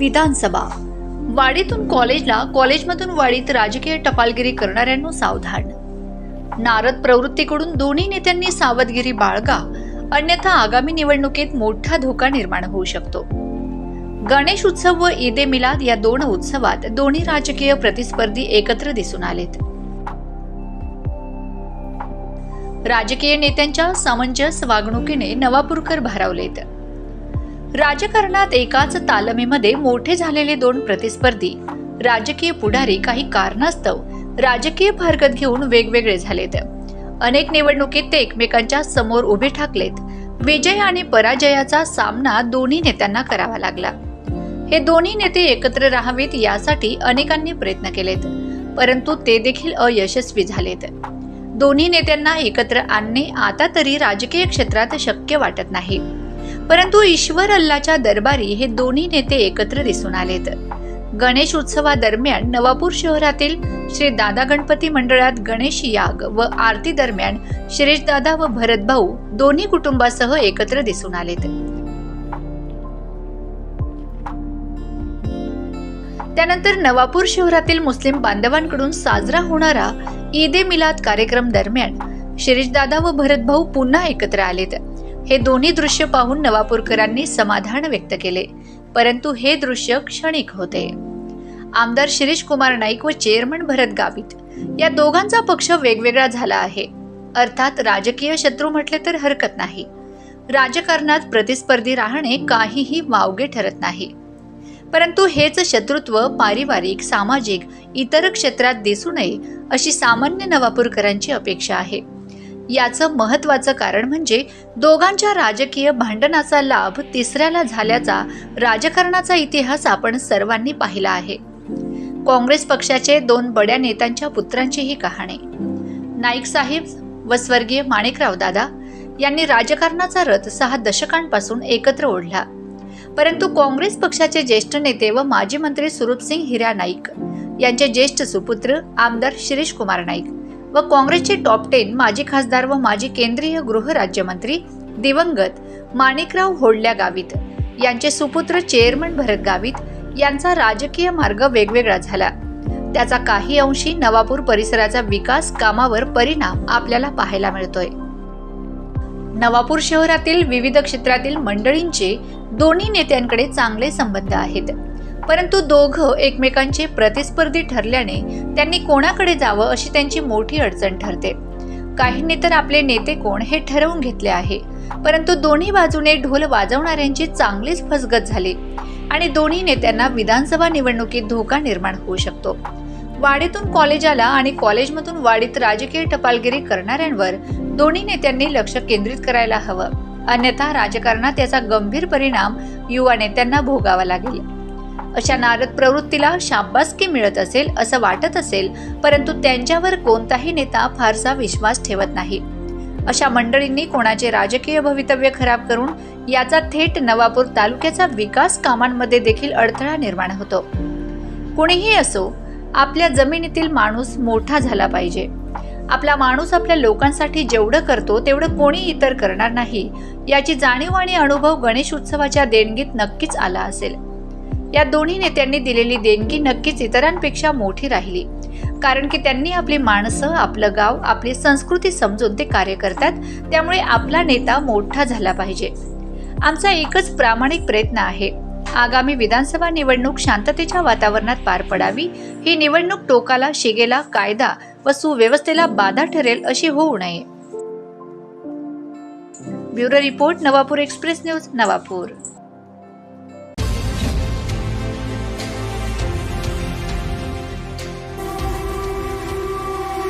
विधानसभा. वाडीतून कॉलेजला कॉलेजमधून वाडीत राजकीय टपालगिरी करणाऱ्यांनो सावधान. नारद प्रवृत्तीकडून दोन्ही नेत्यांनी सावधगिरी बाळगा अन्यथा आगामी निवडणुकीत मोठा धोका निर्माण होऊ शकतो. गणेश उत्सव व ईद ए मिलाद या दोन उत्सवात दोन्ही राजकीय प्रतिस्पर्धी एकत्र दिसून आलेत. राजकीय नेत्यांच्या समंजस वागणुकीने नवापूरकर भारावलेत. राजकारणात एकाच तालमीमध्ये मोठे झालेले दोन प्रतिस्पर्धी राजकीय पुढारी काही कारणास्तव राजकीय फारकत घेऊन वेगवेगळे झालेत. अनेक निवडणुकीत ते एकमेकांच्या समोर उभे ठाकलेत. विजय आणि पराजयाचा सामना दोन्ही नेत्यांना करावा लागला. हे दोन्ही नेते एकत्र राहावेत यासाठी अनेकांनी प्रयत्न केलेत परंतु ते देखील अयशस्वी झालेत. दोन्ही नेत्यांना एकत्र आणणे आता तरी राजकीय क्षेत्रात शक्य वाटत नाही. परंतु ईश्वर अल्लाच्या दरबारी हे दोन्ही नेते एकत्र दिसून आलेत. गणेश उत्सवादरम्यान नवापूर शहरातील श्री दादा गणपती मंडळात गणेश याग व आरती दरम्यान शिरीष दादा व भरत भाऊ दोन्ही कुटुंबासह एकत्र दिसून आलेत. त्यानंतर नवापूर शहरातील मुस्लिम बांधवांकडून साजरा होणारा ईद ए मिलाद कार्यक्रम दरम्यान शिरीषदादा व भरत भाऊ पुन्हा एकत्र आलेत. हे दोन्ही दृश्य पाहून नवापूरकरांनी समाधान व्यक्त केले. परंतु हे दृश्य क्षणिक होते. आमदार शिरीष कुमार नाईक व चेअरमन भरत गावित या दोघांचा पक्ष वेगवेगळा झाला आहे. अर्थात राजकीय शत्रू म्हटले तर हरकत नाही. राजकारणात प्रतिस्पर्धी राहणे काहीही वावगे ठरत नाही. परंतु हेच शत्रुत्व पारिवारिक सामाजिक इतर क्षेत्रात दिसू नये अशी सामान्य नवापूरकरांची अपेक्षा आहे. याचं महत्वाचं कारण म्हणजे दोघांच्या राजकीय भांडणाचा लाभ तिसऱ्याला झाल्याचा राजकारणाचा इतिहास आपण सर्वांनी पाहिला आहे. काँग्रेस पक्षाचे दोन बड्या नेत्यांच्या पुत्रांची ही कहाणी. नाईक साहेब व स्वर्गीय माणिकराव दादा यांनी राजकारणाचा रथ सहा दशकांपासून एकत्र ओढला. परंतु काँग्रेस पक्षाचे ज्येष्ठ नेते व माजी मंत्री सुरूपसिंग हिरा नाईक यांचे ज्येष्ठ सुपुत्र आमदार शिरीष कुमार नाईक व काँग्रेसचे टॉप टेन माजी खासदार व माजी केंद्रीय गृहराज्यमंत्री दिवंगत माणिकराव होडल्या गावित. यांचे सुपुत्र चेअरमन भरत गावित. यांचा राजकीय मार्ग वेगवेगळा झाला. त्याचा काही अंशी नवापूर परिसराचा विकास कामावर परिणाम आपल्याला पाहायला मिळतोय. नवापूर शहरातील विविध क्षेत्रातील मंडळींचे दोन्ही नेत्यांकडे चांगले संबंध आहेत. परंतु दोघं एकमेकांचे प्रतिस्पर्धी ठरल्याने त्यांनी कोणाकडे जावं अशी त्यांची मोठी अडचण ठरते. काहींनी तर आपले नेते कोण हे ठरवून घेतले आहे. परंतु दोन्ही बाजूने ढोल वाजवणाऱ्यांची चांगलीच फसगत झाली आणि दोन्ही नेत्यांना विधानसभा निवडणुकीत धोका निर्माण होऊ शकतो. वाडीतून कॉलेजाला आणि कॉलेजमधून वाडीत राजकीय टपालगिरी करणाऱ्यांवर दोन्ही नेत्यांनी लक्ष केंद्रित करायला हवं. अन्यथा राजकारणात याचा गंभीर परिणाम युवा नेत्यांना भोगावा लागेल. अशा नारद प्रवृत्तीला शाबासकी मिळत असेल असं वाटत असेल परंतु त्यांच्यावर कोणताही नेता फारसा विश्वास ठेवत नाही. अशा मंडळींनी कोणाचे राजकीय भवितव्य खराब करून याचा थेट नवापूर तालुक्याचा विकास कामांमध्ये देखील अडथळा निर्माण होतो. कुणीही असो आपल्या जमिनीतील माणूस मोठा झाला पाहिजे. आपला माणूस आपल्या लोकांसाठी जेवढं करतो तेवढं कोणी इतर करणार नाही. याची जाणीव आणि अनुभव गणेश उत्सवाच्या देणगीत नक्कीच आला असेल. या दोन्ही नेत्यांनी दिलेली देणगी नक्कीच इतरांपेक्षा मोठी राहिली. कारण की त्यांनी आपली माणसं आपलं गाव आपली संस्कृती समजून ते कार्य करतात. त्यामुळे आपला नेता मोठा झाला पाहिजे. आमचा एकच प्रामाणिक प्रयत्न आहे. आगामी विधानसभा निवडणूक शांततेच्या वातावरणात पार पडावी. ही निवडणूक टोकाला शिगेला कायदा व सुव्यवस्थेला बाधा ठरेल अशी होऊ नये. Bureau report Navapur express news Navapur.